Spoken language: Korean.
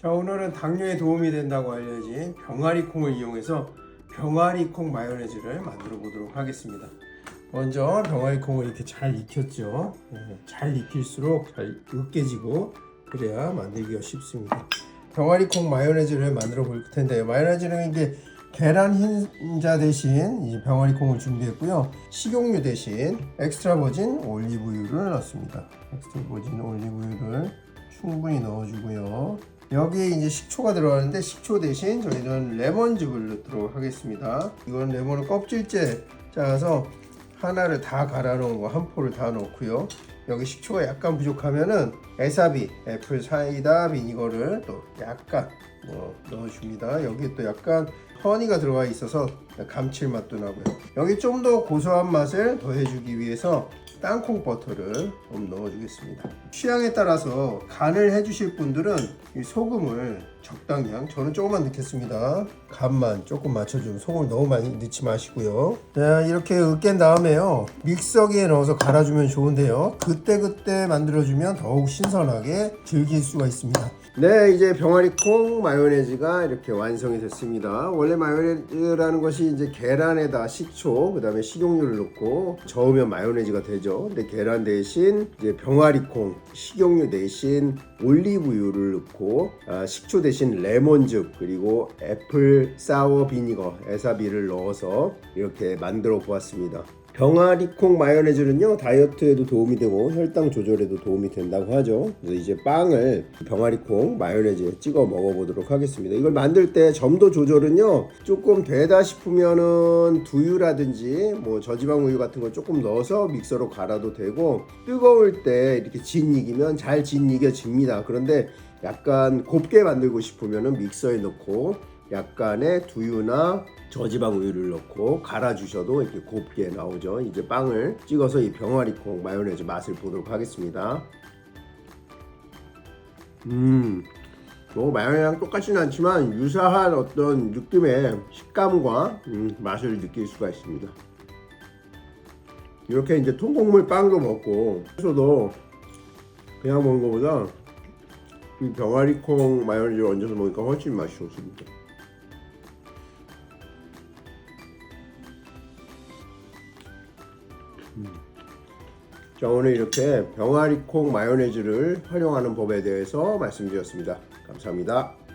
자 오늘은 당뇨에 도움이 된다고 알려진 병아리콩을 이용해서 병아리콩 마요네즈를 만들어 보도록 하겠습니다. 먼저 병아리콩을 이렇게 잘 익혔죠. 네, 잘 익힐수록 잘 으깨지고 그래야 만들기가 쉽습니다. 병아리콩 마요네즈를 만들어 볼 텐데요. 마요네즈는 이게 계란 흰자 대신 이 병아리콩을 준비했고요. 식용유 대신 엑스트라 버진 올리브유를 넣습니다. 엑스트라 버진 올리브유를 충분히 넣어주고요. 여기에 이제 식초가 들어가는데 식초 대신 저희는 레몬즙을 넣도록 하겠습니다. 이건 레몬을 껍질째 짜서 하나를 다 갈아 놓은 거 한 포를 다 넣고요. 여기 식초가 약간 부족하면은 에사비 애플 사이다 비니거를 또 약간 뭐 넣어줍니다. 여기 또 약간 허니가 들어가 있어서 감칠맛도 나고요. 여기 좀 더 고소한 맛을 더해주기 위해서 땅콩 버터를 좀 넣어주겠습니다. 취향에 따라서 간을 해주실 분들은 이 소금을 적당량, 저는 조금만 넣겠습니다. 간만 조금 맞춰주면 소금을 너무 많이 넣지 마시고요. 자, 이렇게 으깬 다음에요. 믹서기에 넣어서 갈아주면 좋은데요. 그때그때 만들어주면 더욱 신선하게 즐길 수가 있습니다. 네, 이제 병아리콩 마요네즈가 이렇게 완성이 됐습니다. 원래 마요네즈라는 것이 이제 계란에다 식초, 그 다음에 식용유를 넣고 저으면 마요네즈가 되죠. 근데 계란 대신 이제 병아리콩, 식용유 대신 올리브유를 넣고 아, 식초 대신 레몬즙 그리고 애플 사워 비니거 에사비를 넣어서 이렇게 만들어 보았습니다. 병아리콩 마요네즈는요 다이어트에도 도움이 되고 혈당 조절에도 도움이 된다고 하죠. 그래서 이제 빵을 병아리콩 마요네즈에 찍어 먹어보도록 하겠습니다. 이걸 만들 때 점도 조절은요 조금 되다 싶으면은 두유라든지 뭐 저지방 우유 같은 거 조금 넣어서 믹서로 갈아도 되고 뜨거울 때 이렇게 진 익이면 잘 진 익여집니다. 그런데 약간 곱게 만들고 싶으면은 믹서에 넣고 약간의 두유나 저지방 우유를 넣고 갈아주셔도 이렇게 곱게 나오죠. 이제 빵을 찍어서 이 병아리콩 마요네즈 맛을 보도록 하겠습니다. 음, 뭐 마요네즈랑 똑같지는 않지만 유사한 어떤 느낌의 식감과 음, 맛을 느낄 수가 있습니다. 이렇게 이제 통곡물 빵도 먹고 해서도 그냥 먹는 것보다 이 병아리콩 마요네즈 얹어서 먹으니까 훨씬 맛이 좋습니다. 자 오늘 이렇게 병아리콩 마요네즈를 활용하는 법에 대해서 말씀드렸습니다. 감사합니다.